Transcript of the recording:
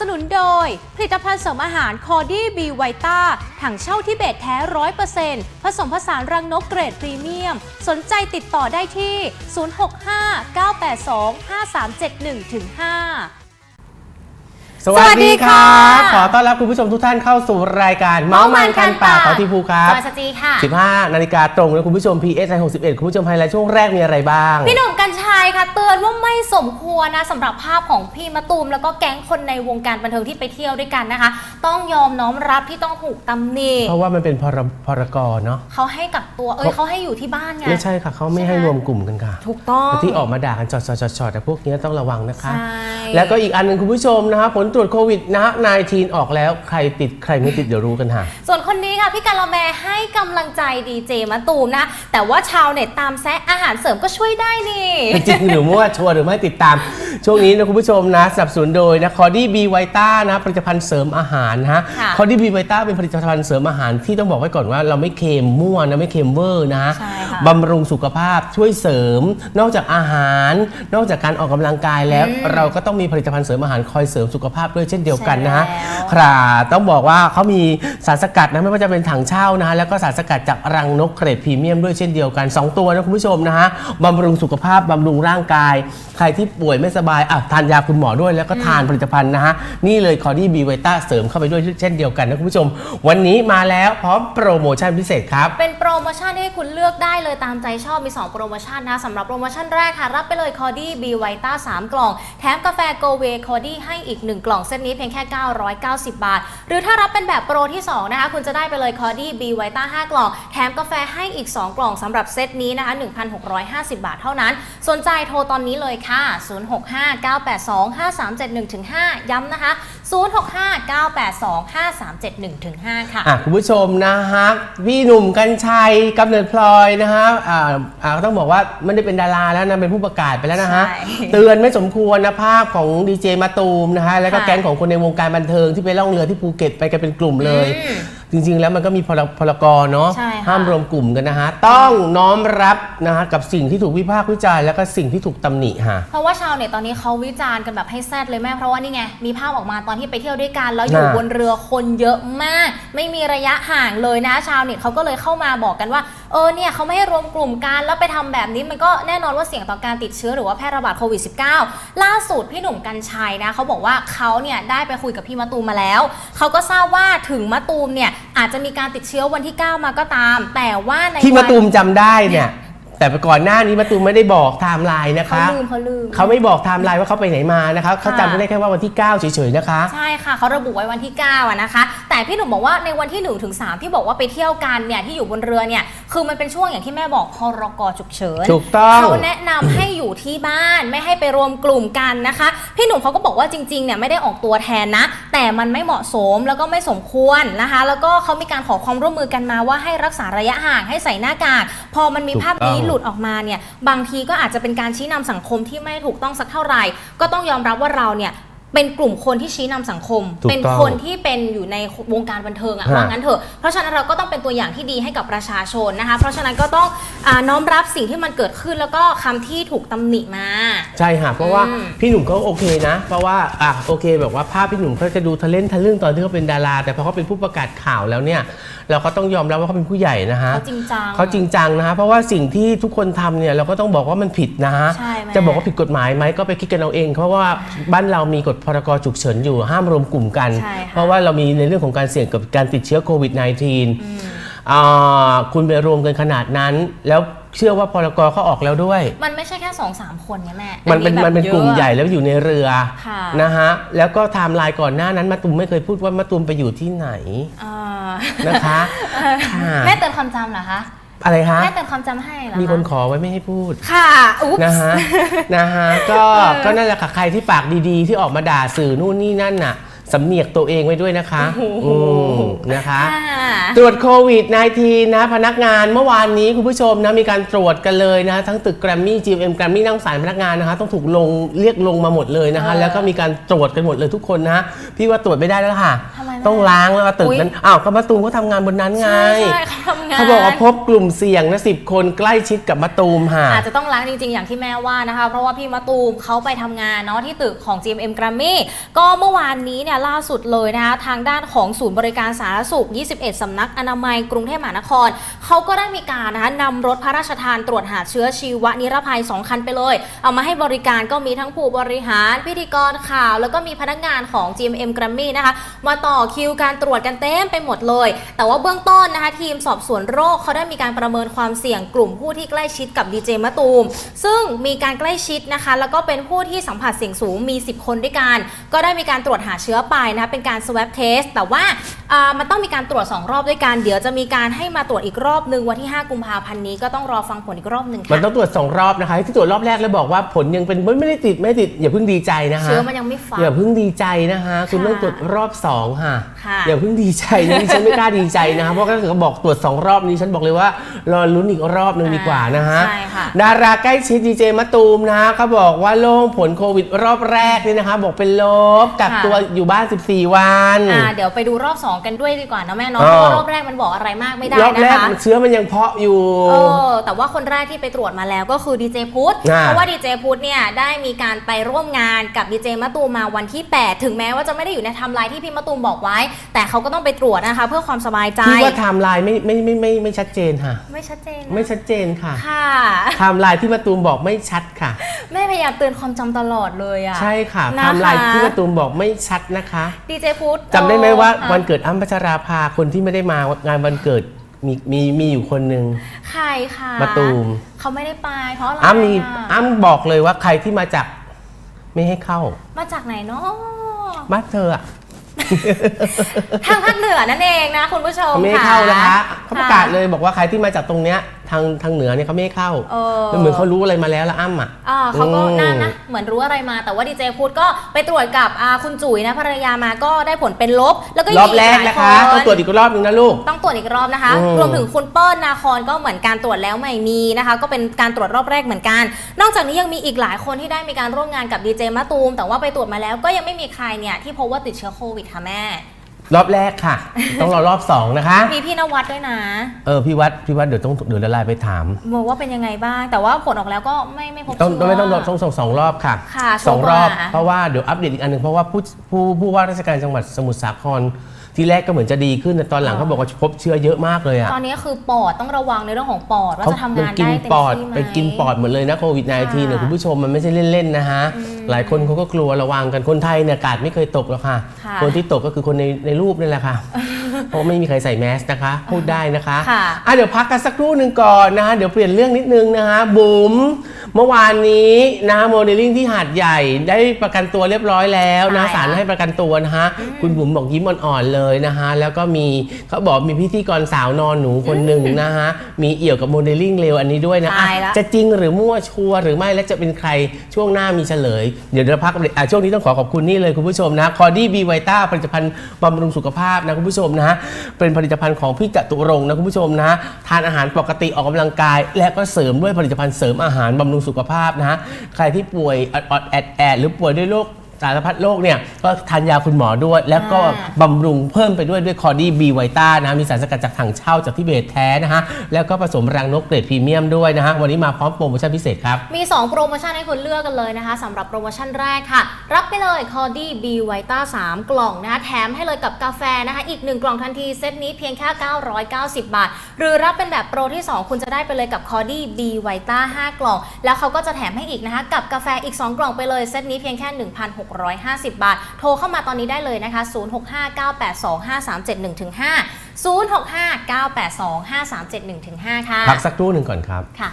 สนุนโดย ผลิตภัณฑ์เสริมอาหารคอดี้บีไวต้าถังเช่าที่เบตแท้ร้อยเปอร์เซ็นต์ผสมผสานรังนกเกรดพรีเมียม สนใจติดต่อได้ที่ 065 982 5371 5 สวัสดีครับสวัสดีค่ะขอต้อนรับคุณผู้ชมทุกท่านเข้าสู่รายการเมาส์มันกันปากของทีภูครับจอยสจีค่ะ 15 นาฬิกาตรงนะคุณผู้ชม PS 61 คุณผู้ชมไฮไลท์ช่วงแรกมีอะไรบ้าง พี่หนุ่มกัญชัยค่ะเตือนว่าไม่สมควรนะสำหรับภาพของพี่มะตูม แล้วก็แก๊งคนในวงการบันเทิงที่ไปเที่ยวด้วยกันนะคะ ต้องยอมน้อมรับที่ต้องถูกตำหนิเพราะว่ามันเป็นพรพรกรเนาะเขาให้กักตัวเอ้ยเขาให้อยู่ที่บ้านไงไม่ใช่ค่ะเขาไม่ให้รวมกลุ่มกันค่ะถูกต้องแต่ที่ออกมาด่ากันจอดจอดจอดจอดแต่พวกนี้ต้องระวังนะคะใช่แล้วก็อีกอันหนึ่งคุณผู้ชมนะฮะผลตรวจโควิดนะฮะ19ออกแล้วใครติดใครไม่ติดเดี๋ยวรู้กันค่ะ ส่วนคนนี้ค่ะ พี่กาละแมให้กำลังใจดีเจมะตูมนะ แต่ว่าชาวเน็ตตามแซะอาหารเสริมก็ช่วยได้นี่จริงหรือมั่วชัวร์หรือไม่ติดตาม ช่วงนี้นะคุณผู้ชมนะสนับสนุนโดยนะคอดี้บีไวต้านะผลิตภัณฑ์เสริมอาหารนะฮะค่ะคอดี้บีไวต้าเป็นผลิตภัณฑ์เสริมอาหารที่ต้องบอกไว้ก่อนว่าเราไม่เค็มมั่วนะไม่เค็มเวอร์นะใช่ค่ะบำรุงสุขภาพช่วยเสริม นอกจากอาหาร นอกจากการออกกำลังกายแล้วอืมเราก็ต้องมีผลิตภัณฑ์เสริมอาหารคอยเสริมสุขภาพด้วยเช่นเดียวกันนะฮะใช่แล้วครับต้องบอกว่าเขามีสารสกัดนะไม่ว่าจะเป็นถังเช่านะฮะแล้วก็สารสกัดจากรังนกเกรดพรีเมียมด้วยเช่นเดียวกัน 2 ตัวนะคุณผู้ชมนะฮะบำรุงสุขภาพบำรุงร่างกาย ใครที่ป่วยไม่สบายอะทานยาคุณหมอด้วยแล้วก็ทานผลิตภัณฑ์นะฮะนี่เลยคอดี้บีไวต้าเสริมเข้าไปด้วยเช่นเดียวกันนะคุณผู้ชม วันนี้มาแล้วพร้อมโปรโมชั่นพิเศษครับเป็นโปรโมชั่นที่ให้คุณเลือกได้เลยตามใจชอบมี 2 โปรโมชั่นนะสำหรับโปรโมชั่นแรกค่ะรับไปเลยคอดี้บีไวต้า3กล่อง แถมกาแฟโกเวคอดี้ให้อีก1กล่องเซตนี้เพียงแค่ 990 บาท หรือถ้ารับเป็นแบบโปรที่ 2 นะคะ คุณจะได้ไปเลยคอดี้บีไวต้า5กล่อง แถมกาแฟให้อีก 2 กล่องสำหรับเซตนี้นะคะ 1,650 บาทเท่านั้น สนใจโทรตอนนี้เลยค่ะ 065-982-5371-5 ย้ำนะคะ 065-982-5371-5 ค่ะ อะคุณผู้ชมนะฮะพี่หนุ่มกัญชัยกำเนิดพลอยนะฮะอ่าอ่าต้องบอกว่าไม่ได้เป็นดาราแล้วนะเป็นผู้ประกาศไปแล้วนะฮะใช่เตือนไม่สมควรนะภาพของดีเจมาตูมนะฮะแล้วก็ค่ะแก๊งของคนในวงการบันเทิงที่ไปล่องเรือที่ภูเก็ตไปกันเป็นกลุ่มเลย อืมจริง ๆ แล้วมันก็มีพรพรกรเนาะใช่ค่ะห้ามรวมกลุ่มกันนะฮะ ต้องน้อมรับนะฮะกับสิ่งที่ถูกวิพากษ์วิจารณ์แล้วก็สิ่งที่ถูกตำหนิฮะ เพราะว่าชาวเน็ตตอนนี้เขาวิจารณ์กันแบบให้แซดเลยแม่เพราะว่านี่ไงมีภาพออกมาตอนที่ไปเที่ยวด้วยกัน แล้วอยู่น่ะ บนเรือคนเยอะมาก ไม่มีระยะห่างเลยนะชาวเน็ตเขาก็เลยเข้ามาบอกกันว่า เออเนี่ยเขาไม่ให้รวมกลุ่มกันแล้วไปทำแบบนี้มันก็แน่นอนว่าเสี่ยงต่อการติดเชื้อหรือว่าแพร่ระบาดโควิด -19 ล่าสุดพี่หนุ่มกัญชัยนะเขาบอกว่าเขาเนี่ยได้ไปคุยกับพี่มะตูมมาแล้วเขาก็ทราบว่าถึงมะตูมเนี่ยอาจจะมีการติดเชื้อวันที่ 9 มาก็ตาม แต่ว่าในที่วัมานตูมจำได้เนี่ยแต่ก่อนหน้านี้มาตูมไม่ได้บอกไทม์ไลน์นะคะเขาลืมเขาลืมเขาไม่บอกไทม์ไลน์ว่าเขาไปไหนมานะคะเขาค่ะจำได้แค่ว่าวันที่ 9 เฉยๆนะคะ ใช่ค่ะเขาระบุไว้วันที่9อะนะคะแต่พี่หนุ่มบอกว่าในวันที่1ถึง3ที่บอกว่าไปเที่ยวกันเนี่ยที่อยู่บนเรือเนี่ยคือมันเป็นช่วงอย่างที่แม่บอกพรกฉุกเฉินถูกต้องเขาแนะนำให้อยู่ที่บ้านไม่ให้ไปรวมกลุ่มกันนะคะ พี่หนุ่มเขาก็บอกว่าจริงๆเนี่ยไม่ได้ออกตัวแทนนะ แต่มันไม่เหมาะสมแล้วก็ไม่สมควรนะคะ แล้วก็เขามีการขอความร่วมมือกันมาว่าให้รักษาระยะห่างให้ใส่หน้ากาก พอมันมีถูกภาพนี้ต้องหลุดออกมาเนี่ยบางทีก็อาจจะเป็นการชี้นำสังคมที่ไม่ถูกต้องสักเท่าไหร่ ก็ต้องยอมรับว่าเราเนี่ย เป็นกลุ่มคนที่ชี้นำสังคม ถูกต้องเป็นคนที่เป็นอยู่ในวงการบันเทิงอะฮะ ว่างั้นเถอะเพราะฉะนั้นเราก็ต้องเป็นตัวอย่างที่ดีให้กับประชาชนนะคะ เพราะฉะนั้นก็ต้องอาน้อมรับสิ่งที่มันเกิดขึ้นแล้วก็คำที่ถูกตำหนิมา ใช่ค่ะเพราะว่าอืมพี่หนุ่มเขาโอเคนะ เพราะว่าอะโอเคแบบว่าภาพพี่หนุ่มเขาจะดูทะเลนทะลึ่งตอนที่เขาเป็นดารา แต่พอเขาเป็นผู้ประกาศข่าวแล้วเนี่ย เราก็ต้องยอมรับว่าเขาเป็นผู้ใหญ่นะฮะเขาจริงจังเขาจริงจังนะฮะเพราะว่าสิ่งที่ทุกคนทำเนี่ยเราก็ต้องบอกว่ามันผิดนะฮะใช่แม่จะบอกว่าผิดกฎหมายไหมก็ไปคิดกันเอาเอง เพราะว่าบ้านเรามีกฎพรกฉุกเฉินอยู่ห้ามรวมกลุ่มกัน ใช่ค่ะ เพราะว่าเรามีในเรื่องของการเสี่ยงกับการติดเชื้อโควิด -19 อ่าคุณไปรวมกันขนาดนั้น แล้วเชื่อว่าพรกเขาออกแล้วด้วย มันไม่ใช่แค่สองสามคนไงแม่มันเป็นอัมันเป็นแบบกลุ่มยอะใหญ่แล้วอยู่ในเรือค่ะ นะฮะแล้วก็ไทม์ไลน์ก่อนหน้านั้นมาตุมไม่เคยพูดว่ามาตุมไปอยู่ที่ไหนอ่านะคะค่ะ แม่เตือนความจำเหรอคะ อะไรฮะแม่เตือนความจำให้เหรอมีคนขอไว้ไม่ให้พูด ค่ะอุ๊บ นะฮะ นะฮะ ก็เออก็นั่นแหละค่ะ ใครที่ปากดีๆ ที่ออกมาด่าสื่อนู่นนี่นั่นน่ะ สำเนียกตัวเองไว้ด้วยนะคะอืมนะคะค่ะตรวจโควิด -19 นะพนักงานเมื่อวานนี้คุณผู้ชมนะมีการตรวจกันเลยนะ ทั้งตึกแกรมมี่ GMM แกรมมี่นั่งสายพนักงานนะคะ ต้องถูกลงเรียกลงมาหมดเลยนะคะเออแล้วก็มีการตรวจกันหมดเลยทุกคนนะพี่ว่าตรวจไม่ได้แล้วค่ะ ทำไมแม่ต้องล้างแล้วก็ตึกอุ๊ยนั้นอ้าวก็มาตูมเขาทำงานบนนั้นไง ใช่ใช่เขาทำงาน เขาบอกว่าพบกลุ่มเสี่ยงนะสิบคนใกล้ชิดกับมาตูมค่ะ อาจจะต้องล้างจริง ๆ อย่างที่แม่ว่านะคะ เพราะว่าพี่มะตูมเขาไปทำงานเนาะที่ตึกของ GMM Grammy ก็เมื่อวานนี้เนี่ยล่าสุดเลยนะคะทางด้านของศูนย์บริการสาธารณสุข 21สำนักอนามัยกรุงเทพมหานคร เขาก็ได้มีการนะคะนำรถพระราชทานตรวจหาเชื้อชีวนิรภัย 2 คันไปเลย เอามาให้บริการก็มีทั้งผู้บริหาร พิธีกรข่าว แล้วก็มีพนักงานของ GMM Grammy นะคะมาต่อคิวการตรวจกันเต็มไปหมดเลย แต่ว่าเบื้องต้นนะคะทีมสอบสวนโรคเขาได้มีการประเมินความเสี่ยงกลุ่มผู้ที่ใกล้ชิดกับดีเจมะตูม ซึ่งมีการใกล้ชิดนะคะ แล้วก็เป็นผู้ที่สัมผัสเสี่ยงสูงมี 10 คนด้วยกัน ก็ได้มีการตรวจหาเชื้อไปนะคะเป็นการ swab test แต่ว่าอ่ามันต้องมีการตรวจ 2 รอบด้วยกันเดี๋ยวจะมีการให้มาตรวจอีกรอบหนึ่งวันที่ 5 กุมภาพันธ์นี้ก็ต้องรอฟังผลอีกรอบหนึ่งมันค่ะต้องตรวจสองรอบนะคะที่ตรวจรอบแรกแล้วบอกว่าผลยังเป็นไม่ได้ติดไม่ได้ติดอย่าเพิ่งดีใจนะคะ เชื้อมันยังไม่ฟัง อย่าเพิ่งดีใจนะคะ คุณค่ะต้องตรวจรอบสองค่ะค่ะอย่าเพิ่งดีใจนะดิฉันไม่กล้าดีใจนะคะเพราะถ้าเกิดเขาบอกตรวจสองรอบนี้ฉันบอกเลยว่ารอลุ้นอีกรอบหนึ่งดีกว่านะฮะใช่ค่ะ ดาราใกล้ชิดดีเจมะตูมนะเขาบอกว่าโล่งผลโควิดรอบแรกเนี่ยนะคะ บอกเป็นลบกักค่ะตัวอยู่บ้าน 14 วัน อ่าเดี๋ยวไปดูรอบ 2กันด้วยดีกว่านะแม่เนาะอ๋เพอราะว่ารอบแรกมันบอกอะไรมากไม่ได้รอบนะแรกคะเชื้อมันยังเพาะอยู่ เออแต่ว่าคนแรกที่ไปตรวจมาแล้วก็คือดีเจพุทธอ่าเพราะว่าดีเจพุทธเนี่ยได้มีการไปร่วมงานกับดีเจมะตูมมาวันที่ 8 ถึงแม้ว่าจะไม่ได้อยู่ในไทม์ไลน์ที่พี่มะตูมบอกไว้ แต่เขาก็ต้องไปตรวจนะคะ เพื่อความสบายใจพี่ว่าไทม์ไลน์ไม่ไม่ไม่ไม่ไม่ชัดเจนค่ะ ไม่ชัดเจนนะไม่ชัดเจนค่ะค่ะ ไทม์ไลน์ที่มะตูมบอกไม่ชัดค่ะ แม่พยายามเตือนความจำตลอดเลยอะ ใช่ค่ะนะไทม์ไลน์คะที่มะตูมบอกไม่ชัดนะคะดีเจพุทธจำได้ไหมว่าเออวันเกิดอ้ำพัชราภาคนที่ไม่ได้มางานวันเกิดมีมีมีอยู่คนหนึ่งใครค่ะมะตูมเขาไม่ได้ไป เพราะอะไรอ้ำมีอะอ้ำบอกเลยว่าใครที่มาจากไม่ให้เข้า มาจากไหนเนาะบ้านเธออะทางภาคเหนือนั่นเองนะคุณผู้ชมเขาไม่ให้ค่ะเข้านะคะเขาประกาศเลยบอกว่าใครที่มาจากตรงเนี้ยทางทางเหนือเนี่ยเขาไม่ให้เข้าเออ มันเหมือนเขารู้อะไรมาแล้วละอ้ำอะ อ่าเขาก็อืมน่านะ เหมือนรู้อะไรมา แต่ว่าดีเจพุทธก็ไปตรวจกับอ่าคุณจุ๋ยนะภรรยามาก็ได้ผลเป็นลบ แล้วก็รยัองบมีแรกหลายนะคะต้องตรวจอีกรอบนึงนะลูก ต้องตรวจอีกรอบนะคะ อืมรวมถึงคุณเปิ้ลนาคอนก็เหมือนการตรวจแล้วไม่มีนะคะ ก็เป็นการตรวจรอบแรกเหมือนกัน นอกจากนี้ยังมีอีกหลายคนที่ได้มีการร่วมงานกับดีเจมะตูม แต่ว่าไปตรวจมาแล้วก็ยังไม่มีใครเนี่ยที่พบว่าติดเชื้อโควิดค่ะแม่ รอบแรกค่ะ ต้องรอรอบสองนะคะ มีพี่นวัดด้วยนะเออพี่วัดพี่วัดเดี๋ยวต้องเดี๋ยวละลายไปถามบอกว่าเป็นยังไงบ้าง แต่ว่าผลออกแล้วก็ไม่ไม่พบต้องเชื้ต้องไม่ต้องต้องส่งสองรอบค่ะค่ะสองรอบช่วงบ่ายเพราะว่าเดี๋ยวอัปเดตอีกอันหนึ่งเพราะว่าผู้ผู้ผู้ว่าราชการจังหวัดสมุทรสาคร ที่แรกก็เหมือนจะดีขึ้นแต่ตอนหลังอ๋อเขาบอกว่าพบเชื้อเยอะมากเลยอะตอนนี้คือปอดต้องระวังในเรื่องของปอดว่าจะทำงานกิได้นเต็มปอดที่ไหมไปกินปอดหมดเลยนะโควิด -19 เนี่ยค่ะคุณผู้ชมมันไม่ใช่เล่นๆนะฮะหลายคนเขาก็กลัวระวังกันคนไทยเนี่ยกาดไม่เคยตกหรอกค่ะค่ะ คนที่ตกก็คือคนในในรูปนี่แหละค่ะ เพราะไม่มีใครใส่แมสนะคะ พูดได้นะคะค่ะ อะเดี๋ยวพักกันสักครู่หนึ่งก่อนนะฮะเดี๋ยวเปลี่ยนเรื่องนิดนึงนะฮะบุ๋มเมื่อวานนี้นะโมเดลลิ่งที่หาดใหญ่ได้ประกันตัวเรียบร้อยแล้วนะใช่ค่ะศาลให้ประกันตัวนะฮะคุณบุ๋มบอกยิ้มอ่อนๆเลยนะฮะแล้วก็มีเขาบอกมีพิธีกรสาวนอนหนูคนหนึ่งนะฮะมีเอี่ยวกับโมเดลลิ่งเร็วอันนี้ด้วยนะอะตายละ จะจริงหรือมั่วชัวร์หรือไม่และจะเป็นใครช่วงหน้ามีเฉลย เดี๋ยวเราพักอะช่วงนี้ต้องขอขอบคุณนี่เลยคุณผู้ชมนะคอดี้บีไวต้าผลิตภัณฑ์บำรุงสุขภาพนะคุณผู้ชมนะนะเป็นผลิตภัณฑ์ของพี่จตุรงค์นะคุณผู้ชมนะทานอาหารปกติออกกำลังกาย และก็เสริมด้วยผลิตภัณฑ์เสริมอาหารบำรุงสุขภาพนะใครที่ป่วยออดแอดแอดหรือป่วยด้วยโรคารพัดโรคเนี่ยก็ทานยาคุณหมอด้วย แล้วก็อ่าบำรุงเพิ่มไปด้วยด้วยคอดี้บีไวต้านะมีสารสกัดจากถังเช่าจากทิเบตแท้นะฮะแล้วก็ผสมรังนกเกรดพรีเมียมด้วยนะฮะวันนี้มาพร้อมโปรโมชั่นพิเศษครับ มี 2 โปรโมชั่นให้คุณเลือกกันเลยนะคะสำหรับโปรโมชั่นแรกค่ะ รับไปเลย c o d y B Vita 3กล่องนะคะแถมให้เลยกับกาแฟนะคะอีก 1 กล่องทันทีเซตนี้เพียงแค่ 990 บาท หรือรับเป็นแบบโปรที่ 2 คุณจะได้ไปเลยกับ c o d y B Vita 5กล่อง แล้วเขาก็จะแถมให้อีกนะคะกับกาแฟอีก 2 กล่องไปเลยเซตนี้เพียงแค่1,650 บาท โทรเข้ามาตอนนี้ได้เลยนะคะ 0659825371ถึง5 0659825371ถึง5ค่ะ พักสักครู่หนึ่งก่อนครับค่ะ